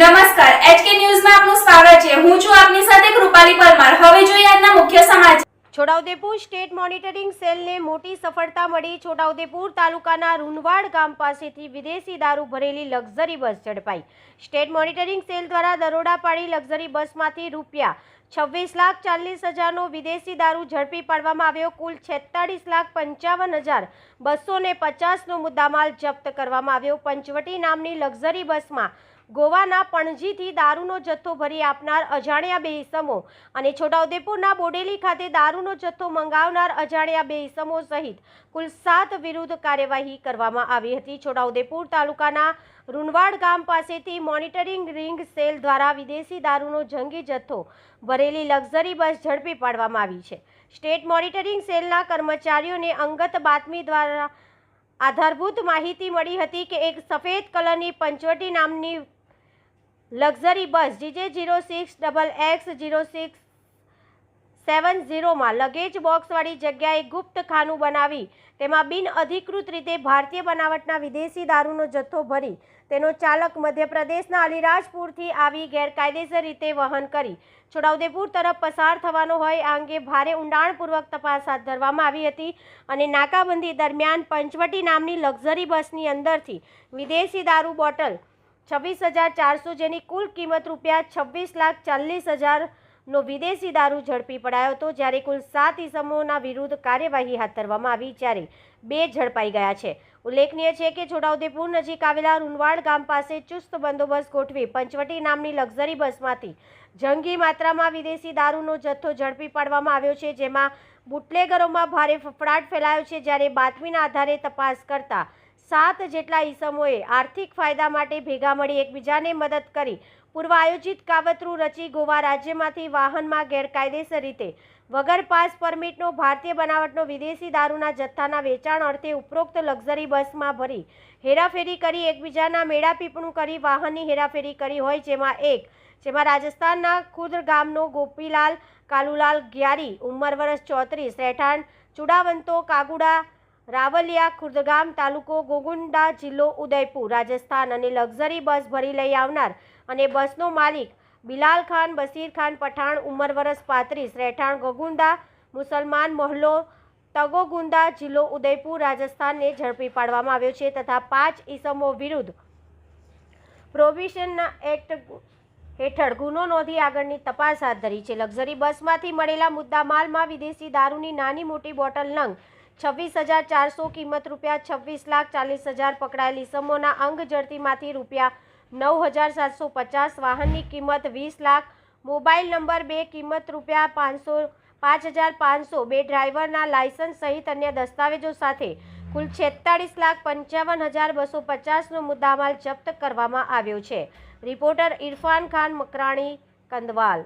નમસ્કાર એચકે ન્યૂઝમાં આપનું સ્વાગત છે. હું છું આપની સાથે કૃપાલી પરમાર. હવે જોઈએ આજના મુખ્ય સમાચાર. છોટાઉદેપુર સ્ટેટ મોનિટરિંગ સેલને મોટી સફળતા મળી. છોટાઉદેપુર તાલુકાના રૂનવાડ ગામ પાસેથી વિદેશી દારૂ ભરેલી લક્ઝરી બસ ઝડપાઈ. સ્ટેટ મોનિટરિંગ સેલ દ્વારા દરોડા પાડી લક્ઝરી બસમાંથી રૂપિયા છવ્વીસ લાખ ચાલીસ હજારનો વિદેશી દારૂ ઝડપી પાડવામાં આવ્યો. કુલ છેતાળીસ લાખ પંચાવન હજાર બસો ને પચાસનો મુદ્દામાલ જપ્ત કરવામાં આવ્યો. પંચવટી નામની લક્ઝરી બસમાં ગોવાના પણજીથી દારૂનો જથ્થો ભરી આપનાર અજાણ્યા બે ઇસમો અને છોટાઉદેપુરના બોડેલી ખાતે દારૂનો જથ્થો મંગાવનાર અજાણ્યા બે ઇસમો સહિત કુલ સાત વિરુદ્ધ કાર્યવાહી કરવામાં આવી હતી. છોટાઉદેપુર તાલુકાના રૂનવાડ ગામ પાસેથી મોનિટરિંગ રિંગ સેલ દ્વારા વિદેશી દારૂનો જંગી જથ્થો ભરેલી લક્ઝરી બસ ઝડપી પાડવામાં આવી છે. સ્ટેટ મોનિટરિંગ સેલના કર્મચારીઓને અંગત બાતમી દ્વારા આધારભૂત માહિતી મળી હતી કે એક સફેદ કલરની પંચવટી નામની luxury bus GJ zero six double X zero six seven ઝીરોમાં luggage બોક્સવાળી જગ્યાએ ગુપ્ત ખાનું બનાવી, તેમાં બિન અધિકૃત રીતે ભારતીય બનાવટના વિદેશી દારૂનો જથ્થો ભરી, તેનો ચાલક મધ્યપ્રદેશના અલીરાજપુરથી આવી ગેરકાયદેસર રીતે વહન કરી. છોટાઉદેપુર તરફ પસાર થવાનો હોય આ અંગે ભારે ઊંડાણપૂર્વક તપાસ હાથ ધરવામાં આવી હતી અને નાકાબંધી દરમિયાન પંચવટી નામની લક્ઝરી બસની અંદરથી વિદેશી દારૂ બોટલ છવ્વીસ હજાર ચારસો જેની કુલ કિંમત રૂપિયા છવ્વીસ લાખ ચાલીસ હજારનો વિદેશી દારૂ ઝડપી પડાયો હતો, જ્યારે કુલ સાત ઇસમોના વિરુદ્ધ કાર્યવાહી હાથ ધરવામાં આવી, જ્યારે બે ઝડપાઈ ગયા છે. ઉલ્લેખનીય છે કે છોટાઉદેપુર નજીક આવેલા રૂનવાડ ગામ પાસે ચુસ્ત બંદોબસ્ત ગોઠવી પંચવટી નામની લક્ઝરી બસમાંથી જંગી માત્રામાં વિદેશી દારૂનો જથ્થો ઝડપી પાડવામાં આવ્યો છે, જેમાં બુટલેગરોમાં ભારે ફફડાટ ફેલાયો છે, જ્યારે બાતમીના આધારે તપાસ કરતા સાત જેટલા ઈસમોએ આર્થિક ફાયદા માટે ભેગા મળી એકબીજાને મદદ કરી. પૂર્વ આયોજિત કાવતરું રચી ગોવા રાજ્યમાંથી વાહનમાં ગેરકાયદેસર રીતે વગર પાસ પરમિટનો ભારતીય બનાવટનો વિદેશી દારૂના જથ્થાના વેચાણ અર્થે ઉપરોક્ત લક્ઝરી બસમાં ભરી હેરાફેરી કરી એકબીજાના મેળાપીપણું કરી વાહનની હેરાફેરી કરી હોય જેમાં એક, જેમાં રાજસ્થાનના ખુદ ગામનો ગોપીલાલ કાલુલાલ ગ્યારી, ઉંમર વર્ષ ચોત્રીસ, રહેઠાણ ચુડાવંતો કાગુડા રાવલિયા ખુર્દગામ તાલુકો ગોગુંડા જિલ્લો ઉદયપુર, રાજસ્થાન અને લક્ઝરી બસ ભરી લઈ આવનાર અને બસનો માલિક બિલાલ ખાન બસીર ખાન પઠાણ, ઉંમર વરસ પાંત્રીસ, રહેઠાણ ગોગુંડા, મુસલમાન મોહલ્લો તગોગુંદા જિલ્લો ઉદયપુર, રાજસ્થાનને ઝડપી પાડવામાં આવ્યો છે તથા પાંચ ઈસમો વિરુદ્ધ પ્રોવિશનના એક્ટ હેઠળ ગુનો નોંધી આગળની તપાસ હાથ ધરી છે. લક્ઝરી બસમાંથી મળેલા મુદ્દામાલમાં વિદેશી દારૂની નાની મોટી બોટલ નંગ છવ્વીસ હજાર ચારસો કિંમત રૂપિયા, છવ્વીસ લાખ ચાલીસ હજાર પકડાયેલી સમોના અંગ જડતીમાંથી રૂપિયા નવ હજાર સાતસો પચાસ વાહનની કિંમત વીસ લાખ, મોબાઈલ નંબર બે કિંમત રૂપિયા પાંચસો, પાંચ હજાર પાંચસો, બે ડ્રાઈવરના લાયસન્સ સહિત અન્ય દસ્તાવેજો સાથે કુલ છેતાળીસ લાખ પંચાવન હજાર બસો પચાસનો મુદ્દામાલ જપ્ત કરવામાં આવ્યો છે. રિપોર્ટર ઇરફાન ખાન, મકરાણી, કંદવાલ.